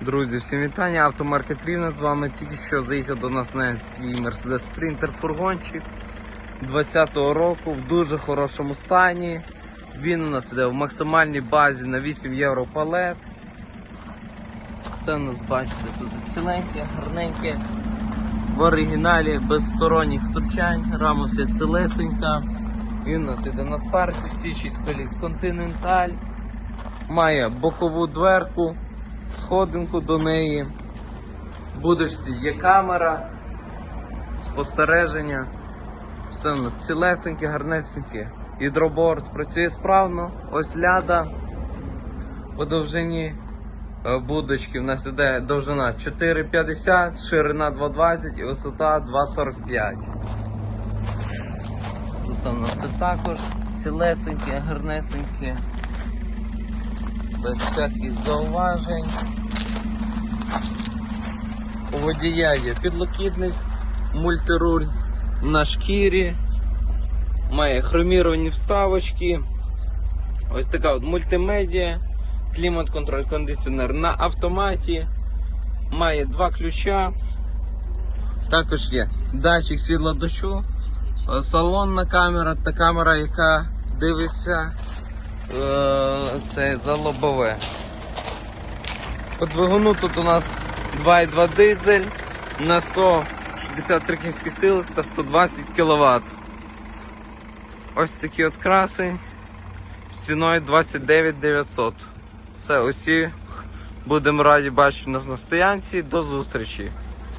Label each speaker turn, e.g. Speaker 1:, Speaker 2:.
Speaker 1: Друзі, всім вітання. Автомаркет Рівне з вами. Тільки що заїхав до нас на такий Mercedes Sprinter фургончик 20-го року в дуже хорошому стані. Він у нас іде в максимальній базі на 8 євро палет. Все у нас бачите, тут ціленьке, гарненьке. В оригіналі без сторонніх втручань, рама вся цілесенька. Він у нас іде на спарці, всі 6 коліс Continental. Має бокову дверку, сходинку до неї. В будочці є камера, спостереження. Все у нас цілесеньке, гарнесеньке. Гідроборд працює справно. Ось ляда. По довжині е, будочки в нас іде довжина 4,50, ширина 2,20 і висота 2,45. Тут у нас це також цілесеньке, гарнесеньке, без всяких зауважень. У водія є підлокітник, мультируль на шкірі, має хроміровані вставочки. Ось така от мультимедіа, клімат-контроль кондиціонер на автоматі, має два ключа. Також є датчик світла дощу, салонна камера та камера, яка дивиться це за лобове. По двигуну тут у нас 2,2 дизель на 163 кінські сили та 120 кВт. Ось такий от красень з ціною 29 900. Все, усі будемо раді бачити нас на стоянці. До зустрічі!